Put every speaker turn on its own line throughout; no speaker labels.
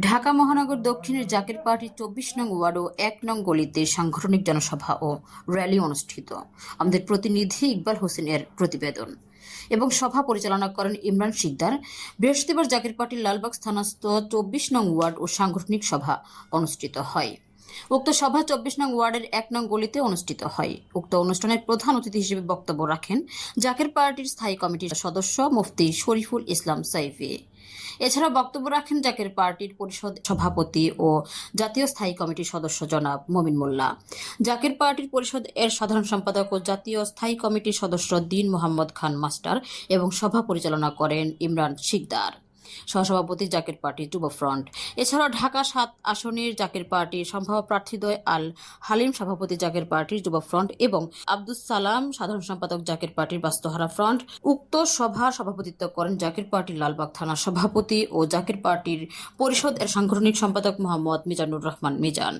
ঢাকা মহানগর দক্ষিণের জাকের পার্টির চব্বিশ নং ওয়ার্ড ও এক নং গলিতে সাংগঠনিক জনসভা ও র্যালি অনুষ্ঠিত। আমাদের প্রতিনিধি ইকবাল হোসেনের প্রতিবেদন। এবং সভা পরিচালনা করেন ইমরান শিকদার। বৃহস্পতিবার জাকের পার্টির লালবাগ স্থানস্থ চব্বিশ নং ওয়ার্ড ও সাংগঠনিক সভা অনুষ্ঠিত হয়। উক্ত সভা চব্বিশ নং ওয়ার্ডের এক নং গলিতে অনুষ্ঠিত হয়। উক্ত অনুষ্ঠানের প্রধান অতিথি হিসেবে বক্তব্য রাখেন জাকের পার্টির স্থায়ী কমিটির সদস্য মুফতি শরীফুল ইসলাম সাইফি। এছাড়া বক্তব্য রাখেন জাকের পার্টির পরিষদ সভাপতি ও জাতীয় স্থায়ী কমিটির সদস্য জনাব মমিন মোল্লা। জাকের পার্টির পরিষদ এর সাধারণ সম্পাদক ও জাতীয় স্থায়ী কমিটির সদস্য দিন মোহাম্মদ খান মাস্টার এবং সভা পরিচালনা করেন ইমরান শিকদার। সহসভাপতি জাকের পার্টি যুব ফ্রন্ট। এছাড়াও ঢাকা সাত আসনের জাকের পার্টির সম্ভাব্য প্রার্থীদ্বয় আল হালিম, সভাপতি জাকের পার্টির যুব ফ্রন্ট এবং আব্দুস সালাম, সাধারণ সম্পাদক জাকের পার্টির বাস্তহারা ফ্রন্ট। উক্ত সভা সভাপতিত্ব করেন জাকের পার্টির লালবাগ থানার সভাপতি ও জাকের পার্টির পরিষদ এর সাংগঠনিক সম্পাদক মোহাম্মদ মিজানুর রহমান মিজান।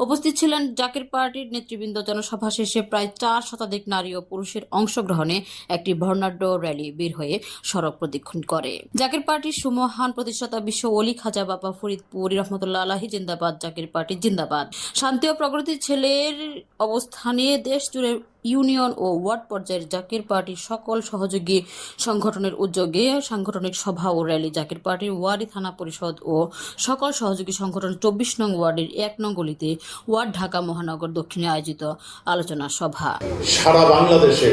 উপস্থিত ছিলেন জাকের পার্টির নেতৃবৃন্দ জনসভা শেষে প্রায় চার শতাধিক নারী ও পুরুষের অংশগ্রহণে একটি বর্ণাঢ্য র্যালি বের হয়ে সড়ক প্রদক্ষিণ করে। জাকের পার্টির সুমহান প্রতিষ্ঠাতা বিশ্ব অলি খাজা বাবা ফরিদপুর রহমতুল্লাহ আলাহি জিন্দাবাদ, জাকির পার্টি জিন্দাবাদ। শান্তি ও প্রগতির ছেলের অবস্থানে দেশ জুড়ে ইউনিয়ন ও ওয়ার্ড পর্যায়ের জাকির পার্টির সকল সহযোগী সংগঠনের উদ্যোগে সাংগঠনিক সভা ও র্যালি, জাকির পার্টির ওয়ার্ডি থানা পরিষদ ও সকল সহযোগী সংগঠন চব্বিশ নং ওয়ার্ডের এক নং গলিতে ওয়ার্ড ঢাকা মহানগর দক্ষিণে আয়োজিত আলোচনা সভা।
সারা বাংলাদেশে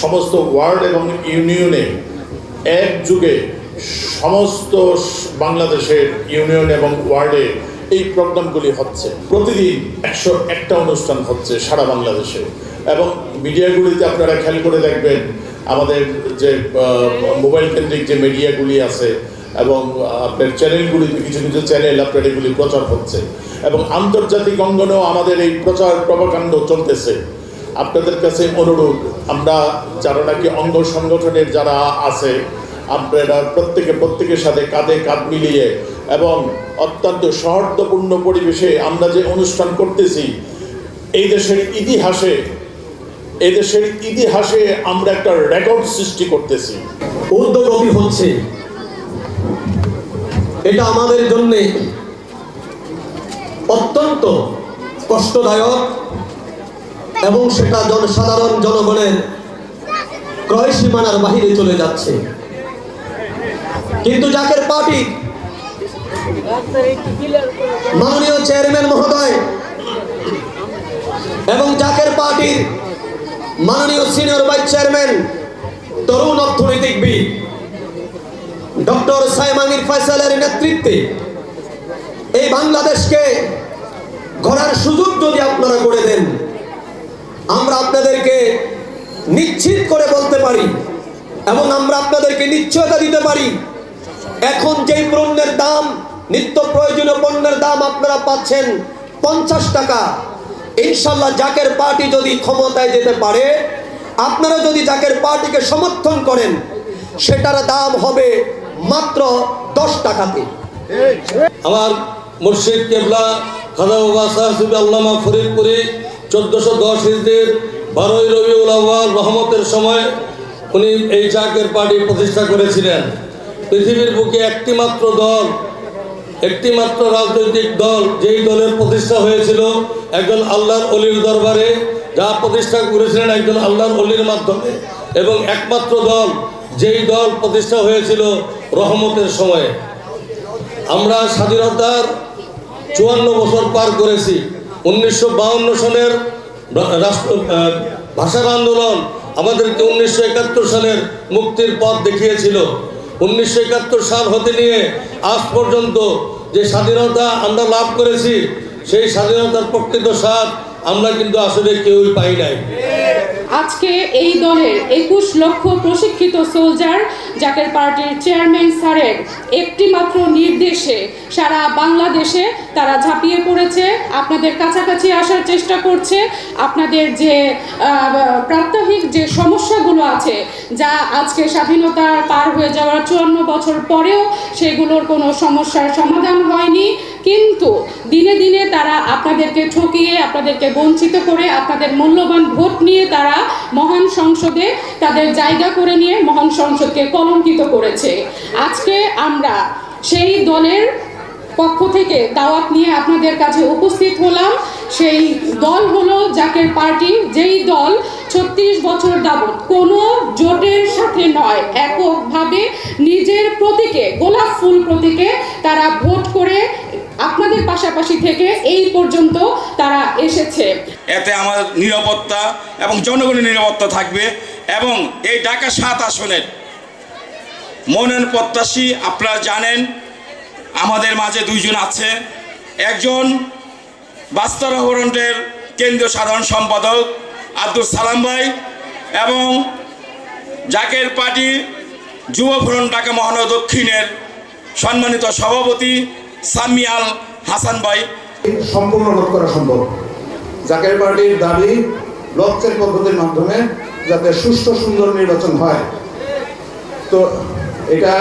সমস্ত ওয়ার্ড এবং ইউনিয়নে এক যুগে সমস্ত বাংলাদেশের ইউনিয়ন এবং ওয়ার্ডে এই প্রোগ্রামগুলি হচ্ছে। প্রতিদিন একশো একটা অনুষ্ঠান হচ্ছে সারা বাংলাদেশে। এবং মিডিয়াগুলিতে আপনারা খেয়াল করে দেখবেন, আমাদের যে মোবাইল কেন্দ্রিক যে মিডিয়াগুলি আছে এবং আপনার চ্যানেলগুলিতে কিছু কিছু চ্যানেল আপনার এগুলি প্রচার হচ্ছে। এবং আন্তর্জাতিক অঙ্গনেও আমাদের এই প্রচার প্রভাকাণ্ড চলতেছে। আপনাদের কাছে অনুরোধ, আমরা যারা নাকি অঙ্গ সংগঠনের যারা আছে, আপনারা প্রত্যেকে প্রত্যেকের সাথে কাঁধে কাঁধ মিলিয়ে এবং অত্যন্ত সৌহার্দ্যপূর্ণ পরিবেশে আমরা যে অনুষ্ঠান করতেছি, এই দেশের ইতিহাসে, এই দেশের ইতিহাসে আমরা একটা রেকর্ড সৃষ্টি করতেছি।
ঊর্ধ্বগতি হচ্ছে। এটা আমাদের জন্য অত্যন্ত কষ্টদায়ক এবং সেটা জনসাধারণ জনগণের ক্রয় সীমানার বাহিরে চলে যাচ্ছে। কিন্তু জাকের পার্টি মাননীয় চেয়ারম্যান মহোদয় এবং জাকের পার্টির মাননীয় সিনিয়র ভাইস চেয়ারম্যান তরুণ অর্থনৈতিকবিদ ডক্টর সাইম আমির ফয়সালের নেতৃত্বে এই বাংলাদেশকে গড়ার সুযোগ যদি আপনারা করে দেন, আমরা আপনাদেরকে নিশ্চিত করে বলতে পারি এবং আমরা আপনাদেরকে নিশ্চয়তা দিতে পারি। এখন যেই পণ্যের দাম, নিত্য প্রয়োজনীয় পণ্যের দাম আপনারা পাচ্ছেন পঞ্চাশ টাকা। ইনশাল্লাহ জাকের পার্টি যদি ক্ষমতায় যেতে পারে, আপনারা যদি জাকের পার্টিকে সমর্থন করেন, সেটার দাম হবে মাত্র দশ টাকাতে।
আমার মুর্শিদ কেবলা সাহেব আল্লামা ফরিদপুরি, চোদ্দোশো দশ হিজড়ির বারোই রবিউল আউ্বাল রহমতের সময় উনি এই জাকের পার্টি প্রতিষ্ঠা করেছিলেন। পৃথিবীর বুকে একটিমাত্র দল, একটিমাত্র রাজনৈতিক দল, যেই দলের প্রতিষ্ঠা হয়েছিল একজন আল্লাহর অলির দরবারে, যা প্রতিষ্ঠা করেছিলেন একজন আল্লাহর অলির মাধ্যমে। এবং একমাত্র দল, যেই দল প্রতিষ্ঠা হয়েছিল রহমতের সময়ে। আমরা স্বাধীনতার চুয়ান্ন বছর পার করেছি। উনিশশো বাউন্ন সনের রাষ্ট্র ভাষার আন্দোলন আমাদেরকে উনিশশো একাত্তর সালের মুক্তির পথ দেখিয়েছিল। উনিশশো একাত্তর সাল হতে নিয়ে আজ পর্যন্ত যে স্বাধীনতা আমরা লাভ করেছি, সেই স্বাধীনতার প্রকৃত স্বাদ আমরা কিন্তু আসলে কেউই পাই নাই।
আজকে এই দলের একুশ লক্ষ প্রশিক্ষিত সোলজার জাকের পার্টির চেয়ারম্যান স্যারের একটি মাত্র নির্দেশে সারা বাংলাদেশে তারা ঝাঁপিয়ে পড়েছে, আপনাদের কাছাকাছি আসার চেষ্টা করছে, আপনাদের যে প্রাত্যহিক যে সমস্যাগুলো আছে, যা আজকে স্বাধীনতা পার হয়ে যাওয়ার চুয়ান্ন বছর পরেও সেগুলোর কোনো সমস্যার সমাধান হয়নি। কিন্তু দিনে দিনে তারা আপনাদেরকে ঠকিয়ে, আপনাদেরকে বঞ্চিত করে, আপনাদের মূল্যবান ভোট নিয়ে তারা মহান সংসদে তাদের জায়গা করে নিয়ে মহান সংসদকে কলঙ্কিত করেছে। আজকে আমরা সেই দলের পক্ষ থেকে দাওয়াত নিয়ে আপনাদের কাছে উপস্থিত হলাম। সেই দল হলো জাকের পার্টি। যেই দল ছত্রিশ বছর যাবৎ কোনো জোটের সাথে নয়, এককভাবে নিজের প্রতীকে, গোলাপ ফুল প্রতীকে তারা ভোট করে আপনাদের পাশাপাশি থেকে এই পর্যন্ত তারা এসেছে।
এতে আমাদের নিরাপত্তা এবং জনগণের নিরাপত্তা থাকবে এবং এই ঢাকা সাত আসনের মনোনয়ন প্রত্যাশী আপনারা জানেন আমাদের মাঝে দুইজন আছে। একজন বাস্তরা কেন্দ্রীয় সাধারণ সম্পাদক আব্দুল সালাম ভাই এবং জাকের পার্টি যুব ফোরম ঢাকা মহানগর দক্ষিণের সম্মানিত সভাপতি সামিয়াল হাসান ভাই।
সম্পূর্ণ রোধ করা সম্ভব। জাকের পার্টির দাবি চেক পদ্ধতির মাধ্যমে যাতে সুষ্ঠু সুন্দর নির্বাচন হয়। তো এটা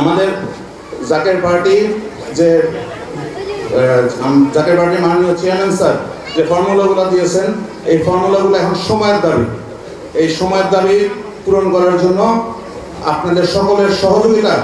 আমাদের জাকের পার্টি যে জাকের পার্টির মাননীয় চেয়ারম্যান স্যার যে ফর্মুলাগুলো দিয়েছেন, এই ফর্মুলাগুলো এখন সময়ের দাবি। এই সময়ের দাবি পূরণ করার জন্য আপনাদের সকলের সহযোগিতা